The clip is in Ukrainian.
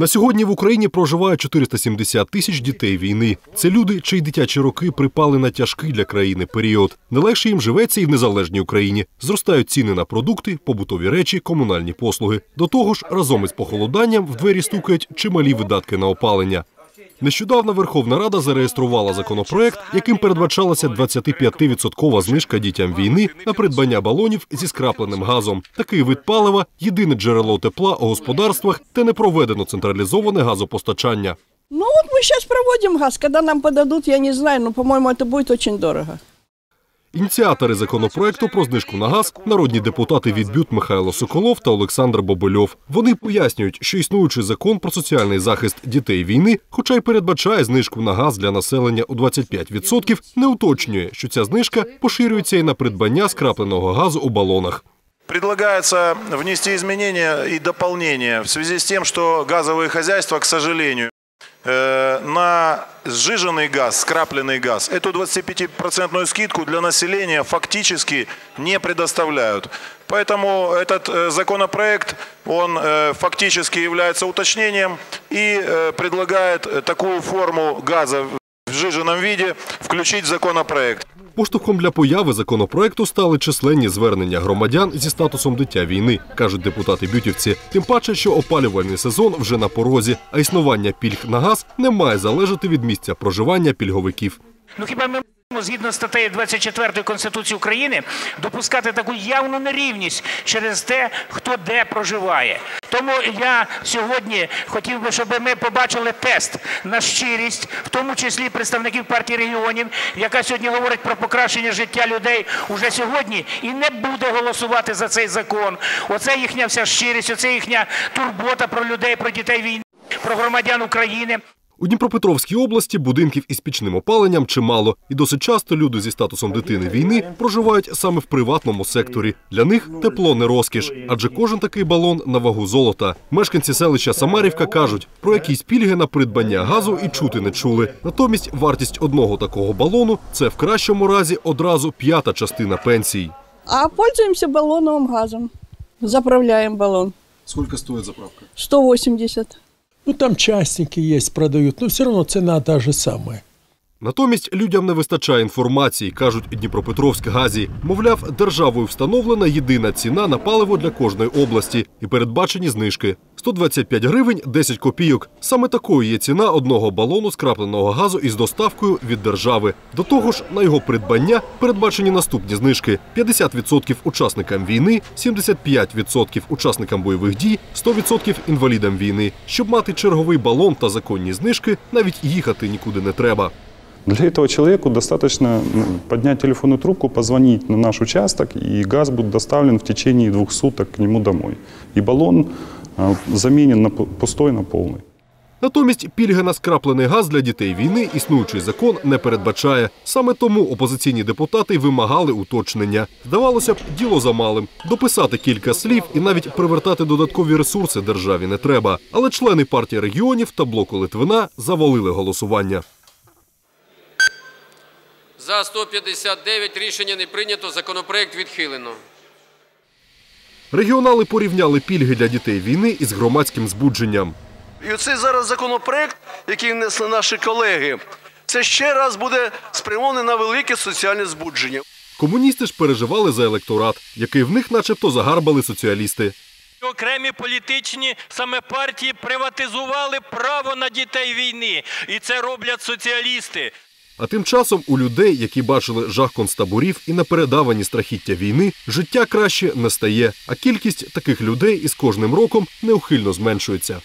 На сьогодні в Україні проживає 470 тисяч дітей війни. Це люди, чиї дитячі роки припали на тяжкий для країни період. Нелегше їм живеться і в незалежній Україні. Зростають ціни на продукти, побутові речі, комунальні послуги. До того ж, разом із похолоданням в двері стукають чималі видатки на опалення. Нещодавно Верховна Рада зареєструвала законопроект, яким передбачалася 25-відсоткова знижка дітям війни на придбання балонів зі скрапленим газом. Такий вид палива єдине джерело тепла у господарствах, де не проведено централізоване газопостачання. Ну от ми зараз проводимо газ. Коли нам подадуть, я не знаю, але по-моєму, це буде очень дорого. Ініціатори законопроекту про знижку на газ народні депутати від БЮТ Михайло Соколов та Олександр Бобильов. Вони пояснюють, що існуючий закон про соціальний захист дітей війни, хоча й передбачає знижку на газ для населення у 25%, не уточнює, що ця знижка поширюється і на придбання скрапленого газу у балонах. Предлагается внести изменения и дополнения в связи с тем, что газовые хозяйства, к сожалению, на сжиженный газ, скрапленный газ, эту 25% скидку для населения фактически не предоставляют. Поэтому этот э, законопроект, он э, фактически является уточнением и э, предлагает э, такую форму газа в сжиженном виде включить в законопроект. Поштовхом для появи законопроекту стали численні звернення громадян зі статусом дитя війни, кажуть депутати бютівці. Тим паче, що опалювальний сезон вже на порозі, а існування пільг на газ не має залежати від місця проживання пільговиків. Ну хіба ми згідно статтею 24 Конституції України допускати таку явну нерівність через те, хто де проживає? Тому я сьогодні хотів би, щоб ми побачили тест на щирість, в тому числі представників партії регіонів, яка сьогодні говорить про покращення життя людей уже сьогодні і не буде голосувати за цей закон. Оце їхня вся щирість, оце їхня турбота про людей, про дітей війни, про громадян України. У Дніпропетровській області будинків із пічним опаленням чимало, і досить часто люди зі статусом дитини війни проживають саме в приватному секторі. Для них тепло не розкіш, адже кожен такий балон на вагу золота. Мешканці селища Самарівка кажуть, про якісь пільги на придбання газу і чути не чули. Натомість вартість одного такого балону це в кращому разі одразу п'ята частина пенсій. А пользуемся баллоновым газом. Заправляем баллон. Скільки стоїть заправка? 180. Ну, там частники есть, продают, но все равно цена та же самая. Натомість людям не вистачає інформації, кажуть Дніпропетровськ газі. Мовляв, державою встановлена єдина ціна на паливо для кожної області і передбачені знижки. 125 гривень 10 копійок. Саме такою є ціна одного балону скрапленого газу із доставкою від держави. До того ж, на його придбання передбачені наступні знижки: 50% учасникам війни, 75% учасникам бойових дій, 100% інвалідам війни. Щоб мати черговий балон та законні знижки, навіть їхати нікуди не треба. Для этого человеку достаточно ну, поднять телефонную трубку, позвонить на наш участок, и газ будет доставлен в течение двух суток к нему домой. И баллон а, заменен на пу- пустой на полный. Натомість пільги на скраплений газ для дітей війни існуючий закон не передбачає. Саме тому опозиційні депутати вимагали уточнення. Здавалося б, діло за малим. Дописати кілька слів і навіть привертати додаткові ресурси державі не треба. Але члени партії регіонів та блоку Литвина завалили голосування. За 159 рішення не прийнято. Законопроект відхилено. Регіонали порівняли пільги для дітей війни із громадським збудженням. І оцей зараз законопроект, який внесли наші колеги, це ще раз буде спрямований на велике соціальне збудження. Комуністи ж переживали за електорат, який в них начебто загарбали соціалісти. Окремі політичні саме партії приватизували право на дітей війни, і це роблять соціалісти. А тим часом у людей, які бачили жах концтаборів і напередавані страхіття війни, життя краще не стає, а кількість таких людей із кожним роком неухильно зменшується.